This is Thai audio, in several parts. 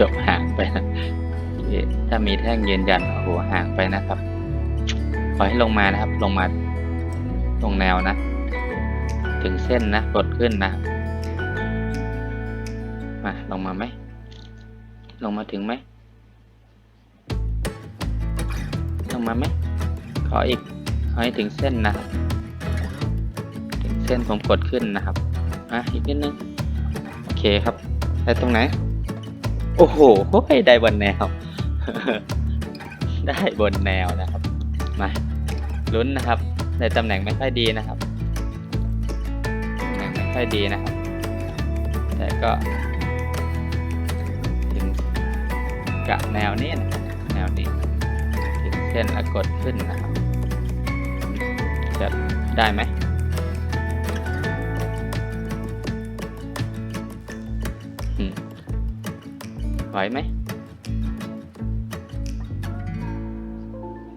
จบห่างไปถ้ามีแท่งยืนยันโอ้โหห่างไปนะครับขอให้ลงมานะครับ ลงมาตรงแนวนะ ถึงเส้นนะกดขึ้นนะ มาลงมาไหม ลงมาถึงไหม ลงมาไหม ขออีก ขอให้ถึงเส้นนะ ถึงเส้นผมกดขึ้นนะครับ อะอีกนิดนึง โอเคครับได้ตรงไหน โอ้โหได้บนแนว ได้บนแนวนะครับ มาลุ้นนะครับ ในตำแหน่งไม่ค่อยดีนะครับตำแหน่งไม่ค่อยดีนะครับ แต่ก็ถึงกะแนวนี้นะแนวนี้ถึงเส้นแล้วกดขึ้นนะครับจะได้ไหม ไหวไหม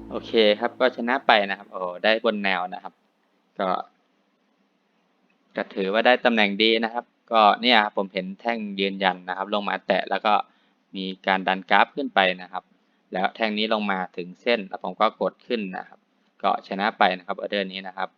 โอเคครับก็ชนะไปนะครับ โอ้ได้บนแนวนะครับ ก็ก็ถือว่าได้ตำแหน่งดีนะครับ ก็เนี่ยผมเห็นแท่งยืนยันนะครับ ลงมาแตะแล้วก็มีการดันกราฟขึ้นไปนะครับ แล้วแท่งนี้ลงมาถึงเส้นแล้วผมก็กดขึ้นนะครับ ก็ชนะไปนะครับออเดอร์นี้นะครับ